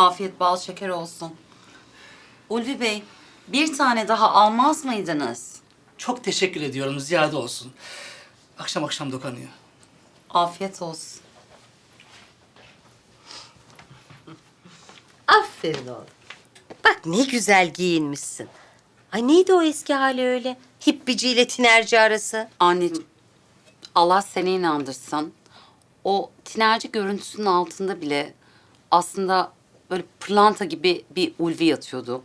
Afiyet bal şeker olsun. Ulvi Bey, bir tane daha almaz mıydınız? Çok teşekkür ediyorum. Ziyade olsun. Akşam akşam dokanıyor. Afiyet olsun. Aferin oğlum. Bak ne güzel giyinmişsin. Ay neydi o eski hali öyle? Hippiciyle tinerci arası. Anneciğim, Allah seni inandırsın. O tinerci görüntüsünün altında bile aslında böyle pırlanta gibi bir ulvi yatıyordu.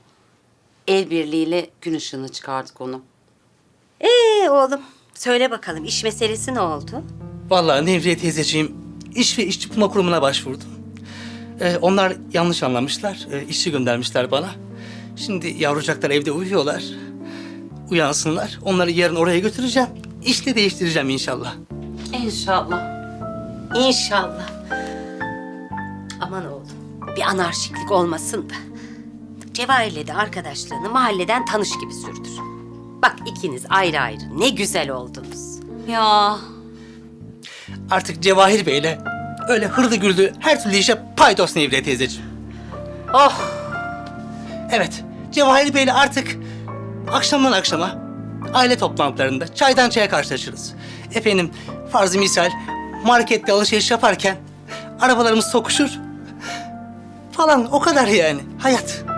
El birliğiyle gün ışığına çıkardık onu. Ee oğlum söyle bakalım iş meselesi ne oldu? Vallahi Nevriye teyzeciğim iş ve işçi bulma kurumuna başvurdum. Ee, onlar yanlış anlamışlar. Ee, işçi göndermişler bana. Şimdi yavrucaklar evde uyuyorlar. Uyansınlar. Onları yarın oraya götüreceğim. İşle değiştireceğim inşallah. İnşallah. İnşallah. Aman oğlum bir anarşiklik olmasın da. Cevahir'le de arkadaşlığını mahalleden tanış gibi sürdür. Bak ikiniz ayrı ayrı ne güzel oldunuz. Ya Artık Cevahir Bey'le öyle hırlı güldü her türlü işe paydos Nevriye teyzeciğim. Oh Evet, Cevahir Bey'le artık akşamdan akşama aile toplantılarında çaydan çaya karşılaşırız. Efendim, farzı misal markette alışveriş yaparken arabalarımız sokuşur falan o kadar yani. Hayat.